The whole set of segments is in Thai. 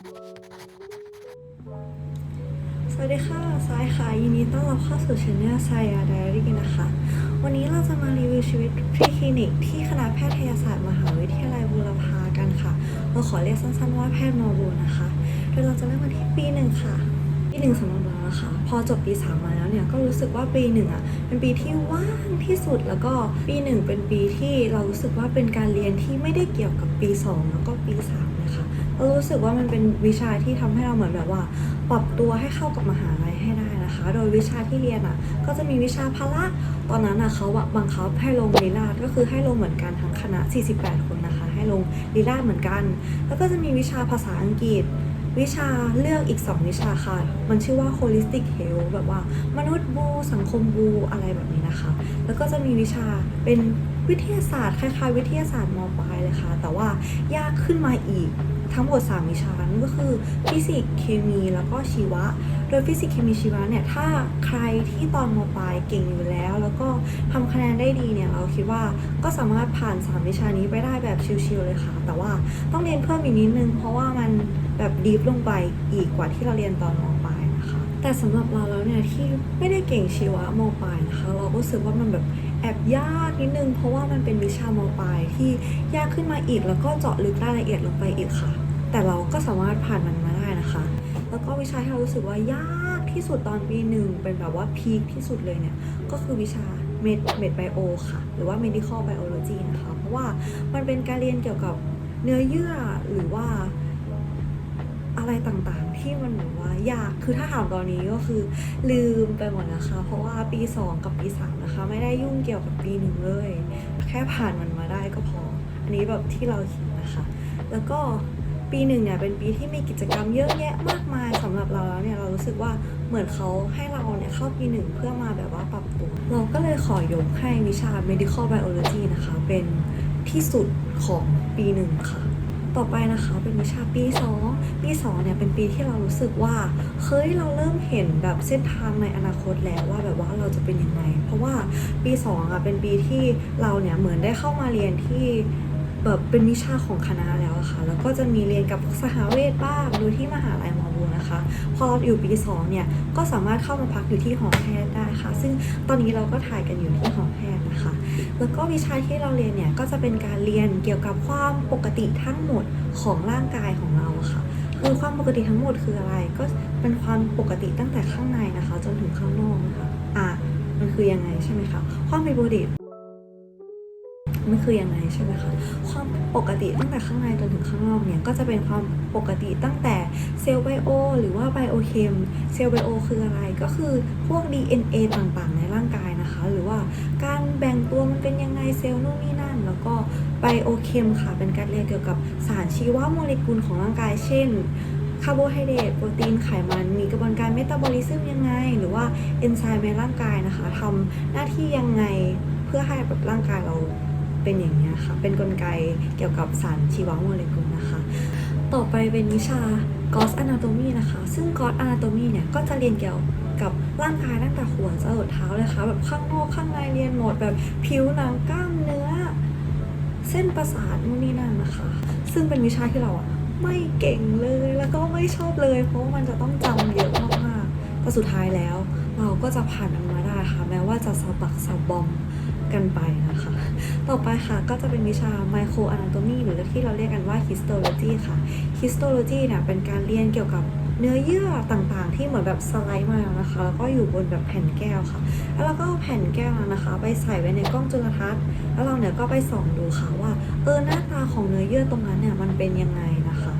สวัสดีค่ะสายค่ะยินดีต้อนรับเข้าสู่ช anel สายาไดอารี่นะคะ วันนี้เราจะมารีวิวชีวิตที่คลินิก ที่คณะแพทยศาสตร์มหาวิทยาลัยบูรพากันค่ะ เราขอเรียกสั้นๆว่าแพทย์มอบูนะคะ โดยเราจะเริ่มกันที่ปีหนึ่งค่ะปีหนึ่งสำหรับเรานะคะพอจบปีสามมาแล้วเนี่ยก็รู้สึกว่าปีหนึ่งอะเป็นปีที่ว่างที่สุดแล้วก็ปีหนึ่งเป็นปีที่เรารู้สึกว่าเป็นการเรียนที่ไม่ได้เกี่ยวกับปีสองแล้วก็ปีสาม รารู้สึกว่ามันเป็นวิชาที่ทำให้เราเหมือนแบบว่า ปรับตัวให้เข้ากับมหาลัยให้ได้นะคะ โดยวิชาที่เรียนอะ ก็จะมีวิชาพละตอนนั้นอะเขาบังคับให้ลงลีลาดก็คือให้ลงเหมือนกันทั้งคณะ 48 คนนะคะ ให้ลงลีลาดเหมือนกัน แล้วก็จะมีวิชาภาษาอังกฤษวิชาเลือกอีก 2 วิชาค่ะ มันชื่อว่า holistic health แบบว่ามนุษย์บู สังคมบูอะไรแบบนี้นะคะ แล้วก็จะมีวิชาเป็นวิทยาศาสตร์คล้ายๆ วิทยาศาสตร์มปลายเลยค่ะ แต่ว่ายากขึ้นมาอีก ทั้งหมด 3 วิชานั่นก็คือฟิสิกส์เคมีแล้วก็ชีวะ โดยฟิสิกส์เคมีชีวะเนี่ยถ้าใครที่ตอนมปลายเก่งอยู่แล้ว แล้วก็ทำคะแนนได้ดีเนี่ยเราคิดว่าก็สามารถผ่าน 3 วิชานี้ไปได้แบบชิลๆเลยค่ะ แต่ว่าต้องเรียนเพิ่มอีกนิดนึง เพราะว่ามันแบบดีฟลงไปอีกกว่าที่เราเรียนตอนมปลายนะคะ แต่สำหรับเราแล้วเนี่ยที่ไม่ได้เก่งชีวะมปลายนะคะ เราก็รู้สึกว่ามันแบบแอบยากนิดนึง เพราะว่ามันเป็นวิชามปลายที่ยากขึ้นมาอีกแล้วก็เจาะลึกรายละเอียดลงไปอีกค่ะ แต่เราก็สามารถผ่านมันมาได้นะคะ แล้วก็วิชาที่เรารู้สึกว่ายากที่สุดตอนปีหนึ่งเป็นแบบว่าพีคที่สุดเลยเนี่ย ก็คือวิชาเมดเมดไบโอค่ะ หรือว่า medical biology นะคะ เพราะว่ามันเป็นการเรียนเกี่ยวกับเนื้อเยื่อหรือว่าอะไรต่างๆ ที่มันแบบว่ายาก คือถ้าถามตอนนี้ก็คือลืมไปหมดนะคะ เพราะว่าปี 2 กับปี 3 นะคะ ไม่ได้ยุ่งเกี่ยวกับปีหนึ่งเลย แค่ผ่านมันมาได้ก็พอ อันนี้แบบที่เราคิดนะคะ แล้วก็ ปีหนึ่งเนี่ยเป็นปีที่มีกิจกรรมเยอะแยะมากมายสำหรับเราแล้วเนี่ยเรารู้สึกว่าเหมือนเขาให้เราเนี่ยเข้าปีหนึ่งเพื่อมาแบบว่าปรับตัว เราก็เลยขอยกให้วิชา medical biology นะคะ เป็นที่สุดของปีหนึ่งค่ะ ต่อไปนะคะเป็นวิชาปี 2 ปี 2 เนี่ยเป็นปีที่เรารู้สึกว่าเฮ้ยเราเริ่มเห็นแบบเส้นทางในอนาคตแล้วว่าแบบว่าเราจะเป็นยังไง เพราะว่าปี2อะเป็นปีที่เราเนี่ยเหมือนได้เข้ามาเรียนที่ แบบเป็นวิชาของคณะแล้วอะค่ะ แล้วก็จะมีเรียนกับสหเวชบ้างโดยที่มหาลัยมอบูนะคะ พออยู่ปี2เนี่ยก็สามารถเข้ามาพักอยู่ที่หอแพทย์ได้ค่ะ ซึ่งตอนนี้เราก็ถ่ายกันอยู่ที่หอแพทย์นะคะ แล้วก็วิชาที่เราเรียนเนี่ยก็จะเป็นการเรียนเกี่ยวกับความปกติทั้งหมดของร่างกายของเราอะค่ะคือความปกติทั้งหมดคืออะไร ก็เป็นความปกติตั้งแต่ข้างในนะคะ จนถึงข้างนอกนะคะ อะมันคือยังไงใช่ไหมคะ ความเป็นปกติ มันคือยังไงใช่ไหมคะความปกติตั้งแต่ข้างในจนถึงข้างนอกเนี่ยก็จะเป็นความปกติตั้งแต่เซลล์ไบโอหรือว่าไบโอเคมเซลล์ไบโอคืออะไรก็คือพวก DNA ต่างๆ ในร่างกายนะคะ หรือว่าการแบ่งตัวมันเป็นยังไงเซลล์นู่นนี่นั่น แล้วก็ไบโอเคมค่ะเป็นการเรียนเกี่ยวกับสารชีวโมเลกุลของร่างกายเช่นคาร์โบไฮเดรตโปรตีนไขมันมีกระบวนการเมตาบอลิซึมยังไง หรือว่าเอนไซม์ในร่างกายนะคะทำหน้าที่ยังไงเพื่อให้แบบร่างกายเรา เป็นอย่างนี้ค่ะ เป็นกลไกเกี่ยวกับสารชีวโมเลกุลนะคะ ต่อไปเป็นวิชา Gauss Anatomy นะคะ ซึ่ง Gauss Anatomy เนี่ยก็จะเรียนเกี่ยวกับร่างกายตั้งแต่หัวจรดเท้าเลยค่ะ แบบข้างนอกข้างในเรียนหมดแบบผิวหนังกล้ามเนื้อ เส้นประสาทนู่นนี่นั่นนะคะ ซึ่งเป็นวิชาที่เราอะไม่เก่งเลยแล้วก็ไม่ชอบเลย เพราะว่ามันจะต้องจำเยอะมากๆแต่สุดท้ายแล้ว เราก็จะผ่านมันมาได้ค่ะ แม้ว่าจะสะบักสะบอม กันไปนะคะ ต่อไปค่ะก็จะเป็นวิชา Micro Anatomy หรือที่เราเรียกกันว่า Histology ค่ะ Histology เนี่ยเป็นการเรียนเกี่ยวกับเนื้อเยื่อต่างๆ ที่เหมือนแบบสไลด์มานะคะ แล้วก็อยู่บนแบบแผ่นแก้วค่ะ แล้วเราก็เอาแผ่นแก้วนะคะ ไปใส่ไว้ในกล้องจุลทรรศน์ แล้วเราเนี่ยก็ไปส่องดูค่ะว่าเออหน้าตาของเนื้อเยื่อตรงนั้นเนี่ยมันเป็นยังไงนะคะ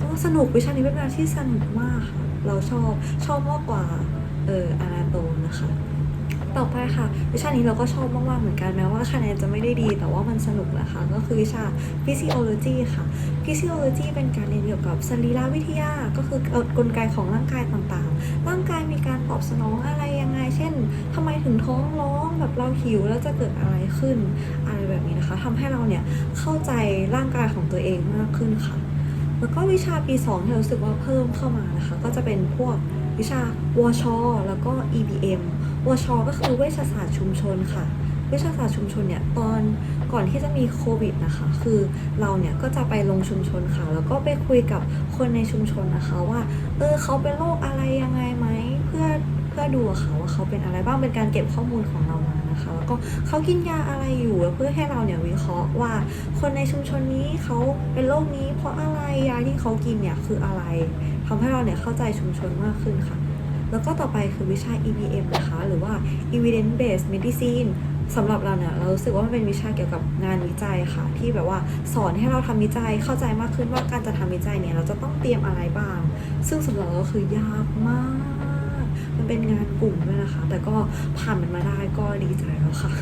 ก็สนุกวิชานี้เป็นวิชาที่สนุกมากค่ะ เราชอบชอบมากกว่าเอออานาโตนะคะ ต่อไปค่ะ วิชานี้เราก็ชอบมาก ๆ เหมือนกันแม้ว่าคะแนนจะไม่ได้ดี แต่ว่ามันสนุกนะคะ ก็คือวิชา physiology ค่ะ physiology เป็นการเรียนเกี่ยวกับสรีรวิทยา ก็คือกลไกของร่างกายต่างๆ ร่างกายมีการตอบสนองอะไรยังไง เช่นทำไมถึงท้องร้องแบบเราหิวแล้วจะเกิดอะไรขึ้น อะไรแบบนี้นะคะทำให้เราเนี่ยเข้าใจร่างกายของตัวเองมากขึ้นค่ะ แล้วก็วิชาปี2ที่เรารู้สึกว่าเพิ่มเข้ามานะคะ ก็จะเป็นพวกวิชาวชแล้วก็ EBM วชก็คือเวชศาสตร์ชุมชนค่ะวิชาศาสตร์ชุมชนเนี่ยตอนก่อนที่จะมีโควิดนะคะ คือเราเนี่ยก็จะไปลงชุมชนค่ะ แล้วก็ไปคุยกับคนในชุมชนนะคะว่า เออเขาเป็นโรคอะไรยังไงไหมเพื่อเพื่อดูค่ะว่าเขาเป็นอะไรบ้างเป็นการเก็บข้อมูลของเรามานะคะแล้วก็เขากินยาอะไรอยู่เพื่อให้เราเนี่ยวิเคราะห์ว่า คนในชุมชนนี้เขาเป็นโรคนี้ เพราะอะไรยาที่เขากินเนี่ยคืออะไรทำให้เราเนี่ยเข้าใจชุมชนมากขึ้นค่ะ แล้วก็ต่อไปคือวิชา EBM นะคะ หรือว่า Evidence Based Medicine สำหรับเราเนี่ยเรารู้สึกว่ามันเป็นวิชาเกี่ยวกับงานวิจัยค่ะ ที่แบบว่าสอนให้เราทำวิจัยเข้าใจมากขึ้นว่าการจะทำวิจัยเนี่ยเราจะต้องเตรียมอะไรบ้าง ซึ่งสำหรับเราก็คือยากมาก มันเป็นงานกลุ่มด้วยนะคะ แต่ก็ผ่านมันมาได้ก็ดีใจแล้วค่ะ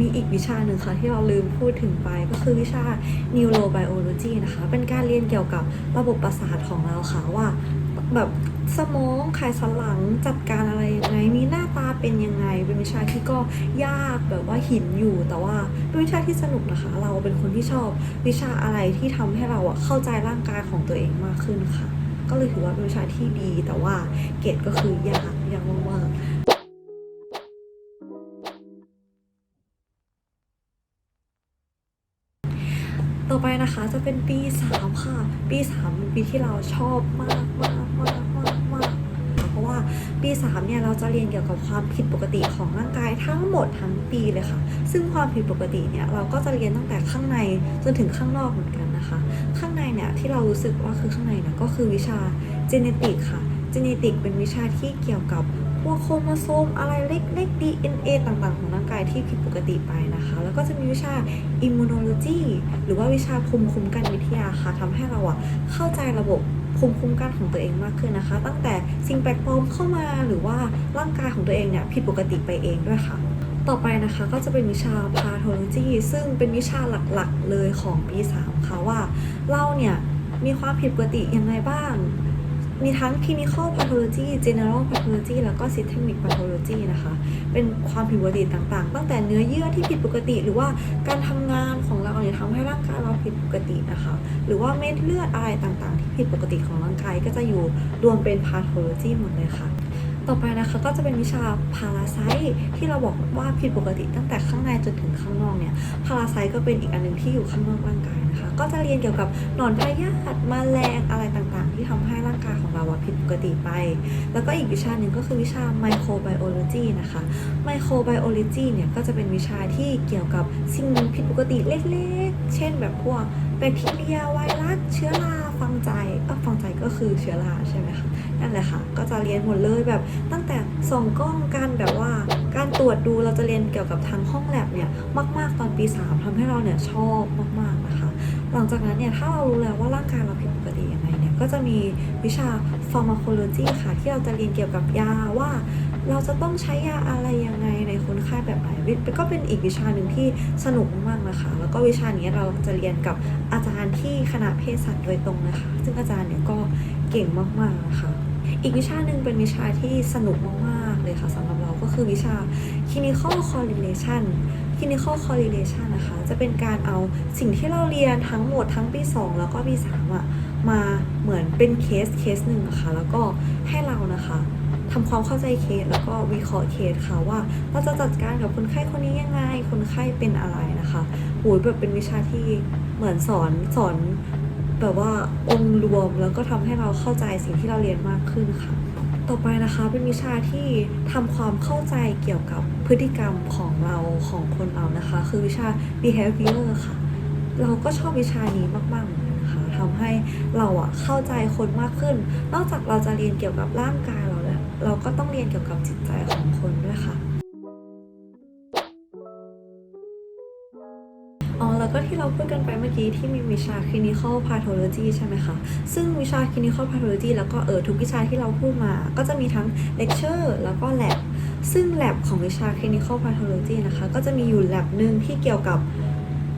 มีอีกวิชาหนึ่งค่ะที่เราลืมพูดถึงไปก็คือวิชา neurobiology นะคะ เป็นการเรียนเกี่ยวกับระบบประสาทของเราค่ะว่าแบบ สมองไขสันหลังจัดการอะไรยังไงมีหน้าตาเป็นยังไง เป็นวิชาที่ก็ยากแบบว่าหินอยู่ แต่ว่าเป็นวิชาที่สนุกนะคะ เราเป็นคนที่ชอบวิชาอะไรที่ทำให้เราอะเข้าใจร่างกายของตัวเองมากขึ้นค่ะ ก็เลยถือว่าเป็นวิชาที่ดี แต่ว่าเกรดก็คือยากยากมากๆต่อไปนะคะจะเป็นปี 3 ค่ะ ปี3เป็นปีที่เราชอบมากมากมากมาก ปี3เนี่ยเราจะเรียนเกี่ยวกับความผิดปกติของร่างกายทั้งหมดทั้งปีเลยค่ะ ซึ่งความผิดปกติเนี่ยเราก็จะเรียนตั้งแต่ข้างในจนถึงข้างนอกเหมือนกันนะคะ ข้างในเนี่ยที่เรารู้สึกว่าคือข้างในเนี่ยก็คือวิชาจเนติกค่ะจเนติกเป็นวิชาที่เกี่ยวกับพวกโครโมโซมอะไรเล็กๆ DNA ต่างๆ ของร่างกายที่ผิดปกติไปนะคะ แล้วก็จะมีวิชา immunology หรือว่าวิชาภูมิคุ้มกันวิทยาค่ะทำให้เราอะเข้าใจระบบ ภูมิคุ้มกันของตัวเองมากขึ้นนะคะ ตั้งแต่สิ่งแปลกปลอมเข้ามาหรือว่าร่างกายของตัวเองเนี่ยผิดปกติไปเองด้วยค่ะ ต่อไปนะคะก็จะเป็นวิชาพาโทโลจีซึ่งเป็นวิชาหลักๆเลยของปี 3 ค่ะว่าเราเนี่ยมีความผิดปกติยังไงบ้าง มีทั้ง clinical pathology general pathology แล้วก็ systemic pathology นะคะ เป็นความผิดปกติต่างๆ ตั้งแต่เนื้อเยื่อที่ผิดปกติ หรือว่าการทำงานของเราเนี่ยทำให้ร่างกายเราผิดปกตินะคะ หรือว่าเม็ดเลือดอะไรต่างๆ ที่ผิดปกติของร่างกายก็จะอยู่รวมเป็น pathology หมดเลยค่ะ ต่อไปนะคะก็จะเป็นวิชาพาราไซที่เราบอกว่าผิดปกติตั้งแต่ข้างในจนถึงข้างนอกเนี่ยพาราไซก็เป็นอีกอันหนึ่งที่อยู่ข้างนอกร่างกายนะคะ ก็จะเรียนเกี่ยวกับหนอนพยาธิแมลงอะไรต่างๆ ที่ทำให้ร่างกายของเราผิดปกติไป แล้วก็อีกวิชาหนึ่งก็คือวิชาไมโครไบโอโลจีนะคะไมโครไบโอโลจีเนี่ยก็จะเป็นวิชาที่เกี่ยวกับสิ่งผิดปกติเล็กๆ เช่นแบบพวกแบคทีเรียไวรัสเชื้อราฟังใจเออฟังใจก็คือเชื้อราใช่ไหมคะ นั่นแหละค่ะ ก็จะเรียนหมดเลยแบบตั้งแต่ส่องกล้องการแบบว่า การตรวจดูเราจะเรียนเกี่ยวกับทางห้องแลบเนี่ยมาก ๆ ตอนปี 3ทำให้เราเนี่ยชอบมากๆนะคะ หลังจากนั้นเนี่ยถ้าเรารู้แล้วว่าร่างกายเราผิดปกติยังไงเนี่ยก็จะมีวิชา pharmacology ค่ะ ที่เราจะเรียนเกี่ยวกับยาว่าเราจะต้องใช้ยาอะไรยังไงในคนไข้แบบไหนวิก็เป็นอีกวิชาหนึ่งที่สนุกมากๆนะคะ แล้วก็วิชานี้เราจะเรียนกับอาจารย์ที่คณะเภสัชโดยตรงนะคะ ซึ่งอาจารย์เนี่ยก็เก่งมากๆนะคะ อีกวิชาหนึ่งเป็นวิชาที่สนุกมากๆเลยค่ะสำหรับเราก็คือวิชา clinical correlation clinical correlation นะคะ จะเป็นการเอาสิ่งที่เราเรียนทั้งหมดทั้งปี 2 แล้วก็ปี3อะมาเหมือนเป็นเคสเคสหนึ่งะค่ะแล้วก็ให้เรานะคะทำความเข้าใจเคสแล้วก็วิเคราะห์เคสค่ะว่าเราจะจัดการกับคนไข้คนนี้ยังไง คนไข้เป็นอะไรนะคะโหยแบบเป็นวิชาที่เหมือนสอนสอน แบบว่าองค์รวมแล้วก็ทำให้เราเข้าใจสิ่งที่เราเรียนมากขึ้นค่ะ ต่อไปนะคะเป็นวิชาที่ทำความเข้าใจเกี่ยวกับพฤติกรรมของเราของคนเรานะคะ คือวิชา behavior ค่ะ เราก็ชอบวิชานี้มากๆเหมือนกันนะคะทำให้เราอะเข้าใจคนมากขึ้น นอกจากเราจะเรียนเกี่ยวกับร่างกายเราแล้วเราก็ต้องเรียนเกี่ยวกับจิตใจของคนด้วยค่ะ แล้วก็ที่เราพูดกันไปเมื่อกี้ที่มีวิชา clinical pathology ใช่ไหมคะ ซึ่งวิชา clinical pathology แล้วก็เออทุกวิชาที่เราพูดมา ก็จะมีทั้ง lecture แล้วก็ lab ซึ่ง lab ของวิชา clinical pathology นะคะ ก็จะมีอยู่ lab หนึ่งที่เกี่ยวกับ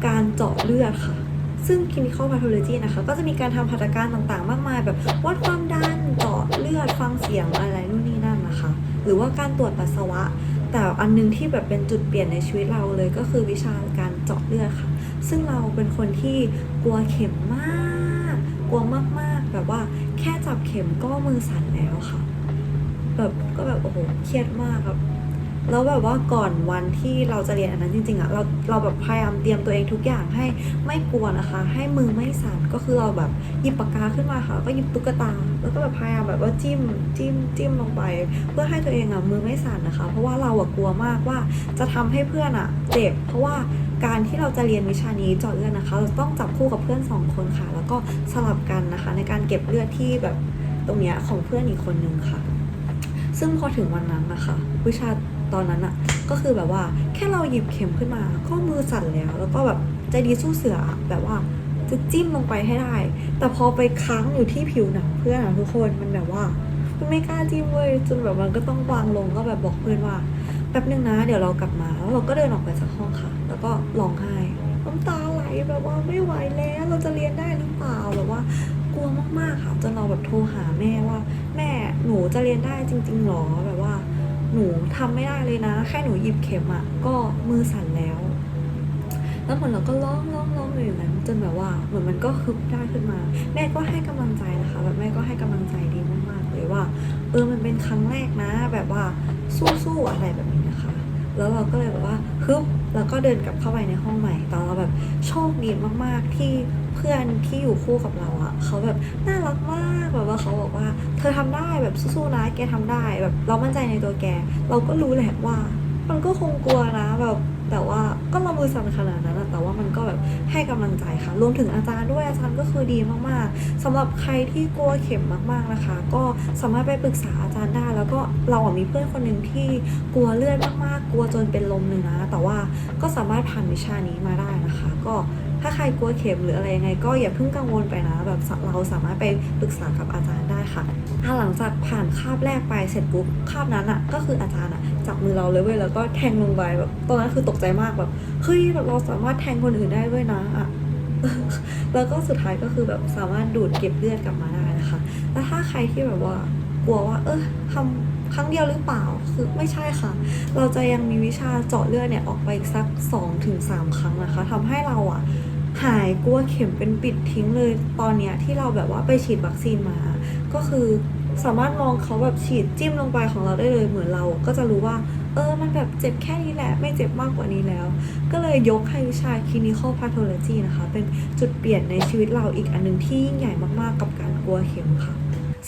การเจาะเลือดค่ะซึ่ง clinical pathology นะคะ ก็จะมีการทำหัตการต่างๆ มากมาย แบบวัดความดันเจาะเลือดฟังเสียงอะไรนู่นนี่นั่นนะคะ หรือว่าการตรวจปัสสาวะ แต่อันหนึงที่แบบเป็นจุดเปลี่ยนในชีวิตเราเลยก็คือวิชาการเจาะเลือดค่ะ ซึ่งเราเป็นคนที่กลัวเข็มมาก กลัวมากๆ แบบว่าแค่จับเข็มก็มือสั่นแล้วค่ะ แบบก็แบบโอ้โหเครียดมากแบบแล้วแบบว่าก่อนวันที่เราจะเรียนอันนั้นจริงๆอะเราเราแบบพยายามเตรียมตัวเองทุกอย่างให้ไม่กลัวนะคะ ให้มือไม่สั่นก็คือเราแบบหยิบปากกาขึ้นมาค่ะก็หยิบตุ๊กตา แล้วก็แบบพยายามแบบว่าจิ้มจิ้มจิ้มลงไป เพื่อให้ตัวเองอะมือไม่สั่นนะคะ เพราะว่าเราอะกลัวมากว่าจะทำให้เพื่อนอะเจ็บเพราะว่า การที่เราจะเรียนวิชานี้จาะเลือดนะคะ เราต้องจับคู่กับเพื่อนสองคนค่ะ แล้วก็สลับกันนะคะ ในการเก็บเลือดที่แบบตรงเนี้ยของเพื่อนอีกคนนึงค่ะ ซึ่งพอถึงวันนั้นนะคะ วิชาตอนนั้นอะก็คือแบบว่าแค่เราหยิบเข็มขึ้นมาก็มือสั่นแล้ว แล้วก็แบบใจดีสู้เสืออะแบบว่าจะจิ้มลงไปให้ได้ แต่พอไปค้างอยู่ที่ผิวหนังเพื่อนอะทุกคนมันแบบว่ามันไม่กล้าจิ้มเว้ยจนแบบมันก็ต้องวางลงก็แบบบอกเพื่อนว่าแป๊บนึงนะ เดี๋ยวเรากลับมาแล้วเราก็เดินออกไปจากห้องค่ะ ก็ร้องไห้น้ำตาไหลแบบว่าไม่ไหวแล้วเราจะเรียนได้หรือเปล่าแบบว่ากลัวมากๆค่ะจนเราแบบโทรหาแม่ว่า แม่หนูจะเรียนได้จริงๆหรอแบบว่า หนูทำไม่ได้เลยนะ แค่หนูหยิบเข็มอะ่ะก็มือสั่นแล้ว แล้วเหมือนเราก็ร้องร้องร้องอยู่อย่างนั้นจนแบบว่าเหมือนมันก็ฮึบได้ขึ้นมา แม่ก็ให้กำลังใจนะคะ แบบแม่ก็ให้กำลังใจดีมากๆเลยว่า เออมันเป็นครั้งแรกนะ แบบว่าสู้ๆอะไรแบบนี้ แล้วเราก็เลยแบบว่าฮึบแล้วก็เดินกลับเข้าไปในห้องใหม่ตอนเราแบบโชคดีมากๆที่เพื่อนที่อยู่คู่กับเราอะเขาแบบน่ารักมากแบบว่าเขาบอกว่า เธอทำได้แบบสู้ๆนะแกทำได้แบบเรามั่นใจในตัวแก เราก็รู้แหละว่า มันก็คงกลัวนะแบบ แต่ว่าก็เรามือสั่นขนาดนั้นอะแต่ว่ามันก็แบบให้กำลังใจค่ะ รวมถึงอาจารย์ด้วยอาจารย์ก็คือดีมากๆสำหรับใครที่กลัวเข็มมากๆนะคะ ก็สามารถไปปรึกษาอาจารย์ได้ แล้วก็เราอะมีเพื่อนคนหนึ่งที่กลัวเลือดมากๆ กลัวจนเป็นลมเลยนะ แต่ว่าก็สามารถผ่านวิชานี้มาได้นะคะ ก็ถ้าใครกลัวเข็มหรืออะไรยังไง ก็อย่าเพิ่งกังวลไปนะ แบบเราสามารถไปปรึกษากับอาจารย์ได้ค่ะถ้าหลังจากผ่านคาบแรกไปเสร็จปุ๊บคาบนั้นอะก็คืออาจารย์อะ จับมือเราเลยเว้ยแล้วก็แทงลงไปแบบตอนนั้นคือตกใจมากแบบเฮ้ยแบบเราสามารถแทงคนอื่นได้ด้วยนะอะแล้วก็สุดท้ายก็คือแบบสามารถดูดเก็บเลือดกลับมาได้นะคะแล้วถ้าใครที่แบบว่ากลัวว่า เออทำครั้งเดียวหรือเปล่าคือไม่ใช่ค่ะ เราจะยังมีวิชาเจาะเลือดเนี่ยออกไปอีกสัก 2-3ถึงครั้งนะคะทำให้เราอะหายกลัวเข็มเป็นปิดทิ้งเลยตอนเนี้ยที่เราแบบว่าไปฉีดวัคซีนมา ก็คือ สามารถมองเขาแบบฉีดจิ้มลงไปของเราได้เลยเหมือนเราก็จะรู้ว่า เออมันแบบเจ็บแค่นี้แหละ ไม่เจ็บมากกว่านี้แล้ว ก็เลยยกให้วิชา clinical pathology นะคะ เป็นจุดเปลี่ยนในชีวิตเราอีกอันหนึงที่ยิ่งใหญ่มากๆกับการกลัวเข็มค่ะ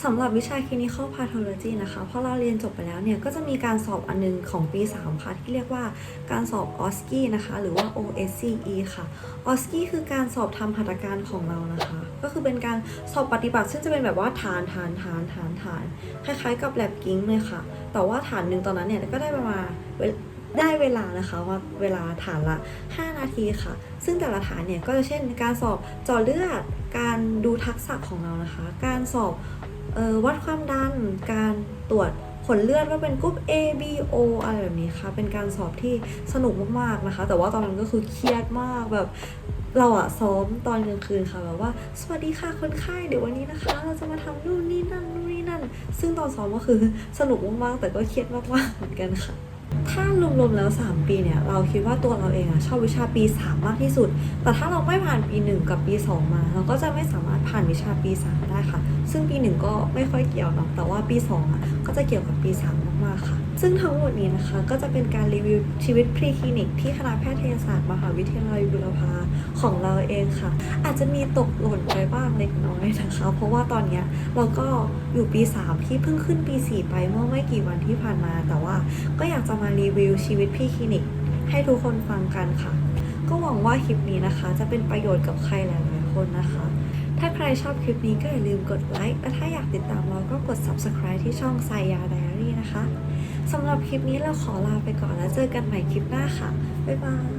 สำหรับวิชา clinical pathology นะคะพอเราเรียนจบไปแล้วเนี่ย ก็จะมีการสอบอันนึงของปี 3 ค่ะ ที่เรียกว่าการสอบ OSCE นะคะ หรือว่า OSCE ค่ะ OSCE คือการสอบทำหัตถการของเรานะคะ ก็คือเป็นการสอบปฏิบัติ ซึ่งจะเป็นแบบว่าฐานฐานฐานฐานฐานคล้ายๆกับแลบกิ้งเลยค่ะ แต่ว่าฐานหนึ่งตอนนั้นเนี่ย ก็ได้ประมาณได้เวลานะคะว่าเวลาฐานละ 5 นาทีค่ะ ซึ่งแต่ละฐานเนี่ยก็จะเช่นการสอบจาะเลือด การดูทักษะของเรานะคะ การสอบ วัดความดัน การตรวจผลเลือดว่าเป็นกรุ๊ป A B O อะไรแบบนี้ค่ะ เป็นการสอบที่สนุกมากๆนะคะ แต่ว่าตอนนั้นก็คือเครียดมากแบบเราอะซ้อมตอนกลางคืนค่ะแบบว่า สวัสดีค่ะคนไข้เดี๋ยววันนี้นะคะ เราจะมาทำนู่นนี่นั่นนู่นนี่นั่น ซึ่งตอนซ้อมก็คือสนุกมากๆแต่ก็เครียดมากๆเหมือนกันค่ะ ถ้ารวมๆแล้ว 3 ปีเนี่ยเราคิดว่าตัวเราเองอะชอบวิชาปี 3 มากที่สุด แต่ถ้าเราไม่ผ่านปี 1 กับปี 2 มา เราก็จะไม่สามารถผ่านวิชาปี 3 ได้ค่ะ ซึ่งปี 1 ก็ไม่ค่อยเกี่ยวเนาะแต่ว่าปี 2อะก็จะเกี่ยวกับปี 3 มากๆค่ะ ซึ่งทั้งหมดนี้นะคะก็จะเป็นการรีวิวชีวิตพรีคลินิกที่คณะแพทยศาสตร์มหาวิทยาลัยบุรพาของเราเองค่ะ อาจจะมีตกหล่นไปบ้างเล็กน้อยนะคะ เพราะว่าตอนนี้เราก็อยู่ปี 3 ที่เพิ่งขึ้นปี 4 ไปเมื่อไม่กี่วันที่ผ่านมา แต่ว่าก็อยากจะมารีวิวชีวิตพรีคลินิก ให้ทุกคนฟังกันค่ะ ก็หวังว่าคลิปนี้นะคะ จะเป็นประโยชน์กับใครหลายๆคนนะคะถ้าใครชอบคลิปนี้ก็อย่าลืมกดไลค์ และถ้าอยากติดตามเราก็กด subscribe ที่ช่องไซยาไดอารี่นะคะ สำหรับคลิปนี้เราขอลาไปก่อนแล้วเจอกันใหม่คลิปหน้าค่ะ บ๊ายบาย